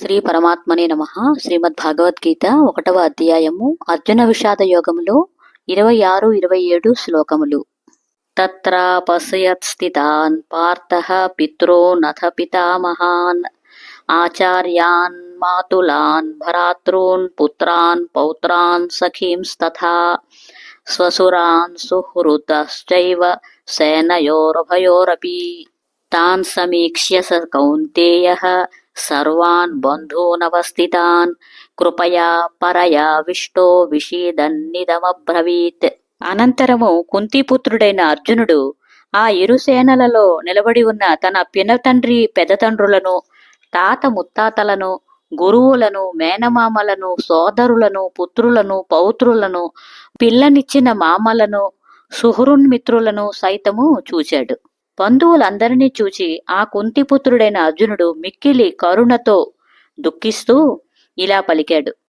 శ్రీ పరమాత్మనే నమ. శ్రీమద్ భగవద్గీత ఒకటవ అధ్యాయము అర్జున విషాద యోగములో ఇరవై ఆరు ఇరవై ఏడు శ్లోకములు. తత్ర పశ్యత్ స్థితాన్ పార్థ పితॄనథ పితామహాన్. ఆచార్యాన్ మాతులాన్ భరాతృన్ పుత్రాన్ పౌత్రాన్ సఖీంస్తథా. స్వసురాన్ సుహృదశ్చైవ సేనయోరభయోరపి. తాన్ సమీక్ష్య స కౌంతేయ సర్వాన్ బంధూనవస్థితాన్ కృపయా పరయా విష్టో విషీదన్నిదమబ్రవీత్ అనంతరము కుంతిపుత్రుడైన అర్జునుడు ఆ ఇరు సేనలలో నిలబడి ఉన్న తన పినతండ్రి పెదతండ్రులను తాత ముత్తాతలను గురువులను మేనమామలను సోదరులను పుత్రులను పౌత్రులను పిల్లనిచ్చిన మామలను సుహృన్మిత్రులను సైతము చూచాడు. బంధువులందరినీ చూచి ఆ కుంతిపుత్రుడైన అర్జునుడు మిక్కిలి కరుణతో దుఃఖిస్తూ ఇలా పలికాడు.